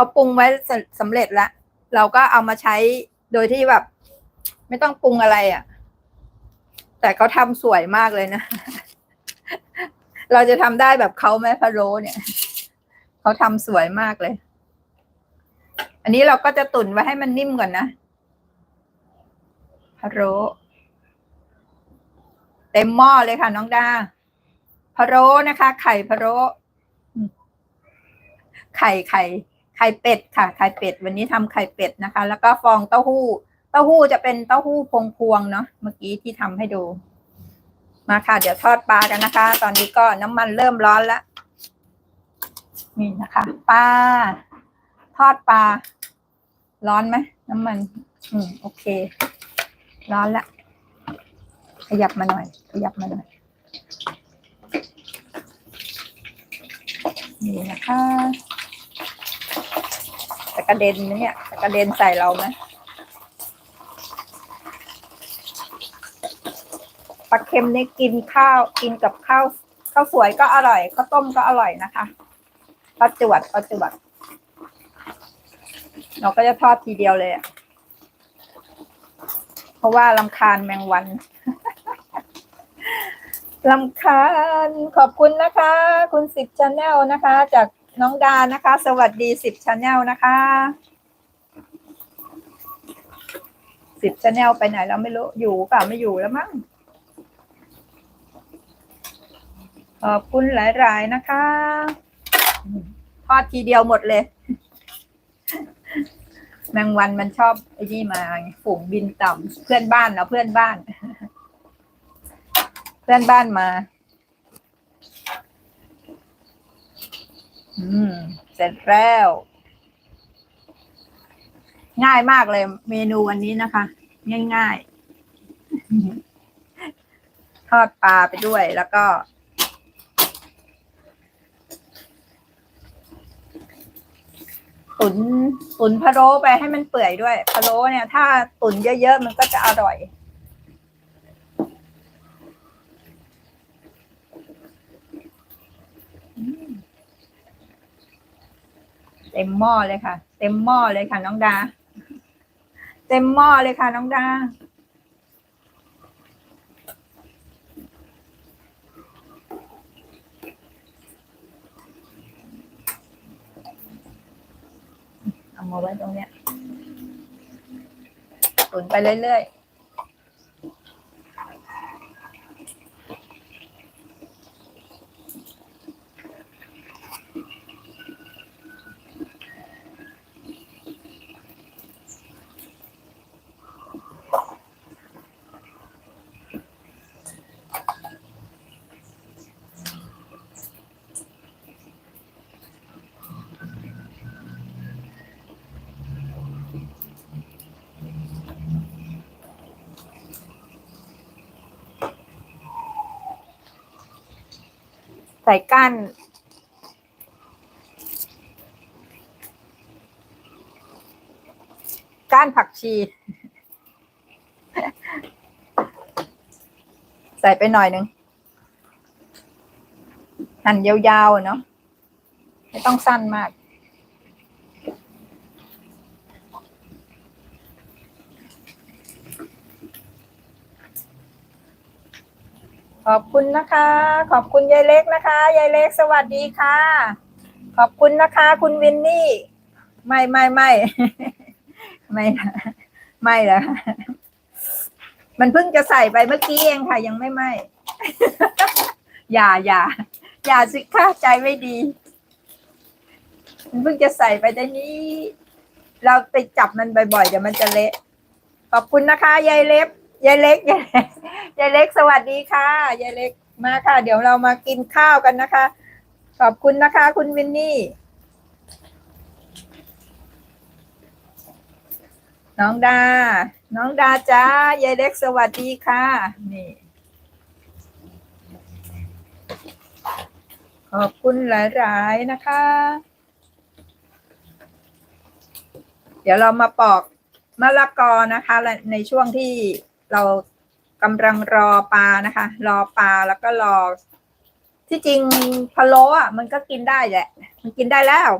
เขาปรุงไว้สสำเร็จแล้ว เราก็เอามาใช้โดยที่แบบ ไม่ต้องปรุงอะไรอะ่ะ แต่เขาทำสวยมากเลยนะ เราจะทำได้แบบเขาไหมพะโลเนี่ย เขาทำสวยมากเลย อันนี้เราก็จะตุ๋นไว้ให้มันนิ่มก่อนนะพะโลเต็มหม้อเลยค่ะ น้องดาพะโล้นะคะ ไข่พะโล้ไข่ไข่ ไข่เป็ดค่ะ ไข่เป็ด วันนี้ทำไข่เป็ดนะคะ แล้วก็ฟองเต้าหู้ เต้าหู้จะเป็นเต้าหู้พวงพวงเนาะ เมื่อกี้ที่ทำให้ดู มาค่ะ เดี๋ยวทอดปลากันนะคะ ตอนนี้ก็น้ำมันเริ่มร้อนแล้วนี่นะคะปลาทอดปลา ร้อนไหมน้ำมัน อืม โอเค ร้อนละ ขยับมาหน่อย ขยับมาหน่อย นี่นะคะ กระเด็นไหมเนี่ยจะกระเด็นใส่เราไหมปลาเค็มนี่กินข้าวกินกับข้าวข้าวสวยก็อร่อยข้าวต้มก็อร่อยนะคะปลาจวดปลาจวดเราก็จะทอดทีเดียวเลยเพราะว่าลำคาญแมงวันลำคาญขอบคุณนะคะ คุณสิบชาแนลนะคะ จาก น้องดานะคะ สวัสดีสิบชาแนลนะคะสิบชาแนลไปไหนเราไม่รู้อยู่เปล่าไม่อยู่แล้วมั้งขอบคุณหลาย ๆ นะคะ ทอดทีเดียวหมดเลย แมงวันมันชอบไอ้นี่มาฝูงบินต่ำเพื่อนบ้านเนาะเพื่อนบ้าน เพื่อนบ้านมา อืม เสร็จแล้ว ง่ายมากเลยเมนูวันนี้นะคะ ง่ายๆ ทอดปลาไปด้วยแล้วก็ ตุน ตุนพะโล้ไปให้มันเปื่อยด้วย พะโล้เนี่ย ถ้าตุนเยอะๆ มันก็จะอร่อย เต็มหม้อเลยค่ะ เต็มหม้อเลยค่ะ น้องดา เต็มหม้อเลยค่ะ น้องดา เอามาไว้ตรงเนี้ยตุนไปเรื่อยๆ ใส่ก้านก้านผักชี ใส่ไปหน่อยหนึ่งหั่นยาวๆเนาะไม่ต้องสั้นมาก ขอบคุณนะคะ ขอบคุณยายเล็กนะคะยายเล็กสวัสดีค่ะ ขอบคุณนะคะ คุณวินนี่ ไม่ไม่ไม่ไม่ไม่ละมันเพิ่งจะใส่ไปเมื่อกี้เองค่ะ ยังไม่ไหมอย่าอย่าอย่าสิค่ะใจไม่ดี มันเพิ่งจะใส่ไปได้นี้ เราไปจับมันบ่อยๆเดี๋ยวมันจะเละ ขอบคุณนะคะยายเล็ก ยายเล็กยายเล็กยายเล็กสวัสดีค่ะยายเล็กมาค่ะ เดี๋ยวเรามากินข้าวกันนะคะ ขอบคุณนะคะ คุณวินนี่ น้องดา น้องดาจ้ายายเล็กสวัสดีค่ะ นี่ ขอบคุณหลายๆนะคะ เดี๋ยวเรามาปอกมะละกอนะคะและในช่วงที่ เรากำลังรอปลานะคะ รอปลาแล้วก็รอ ที่จริงพะโล้อะ มันก็กินได้แหละ มันกินได้แล้ว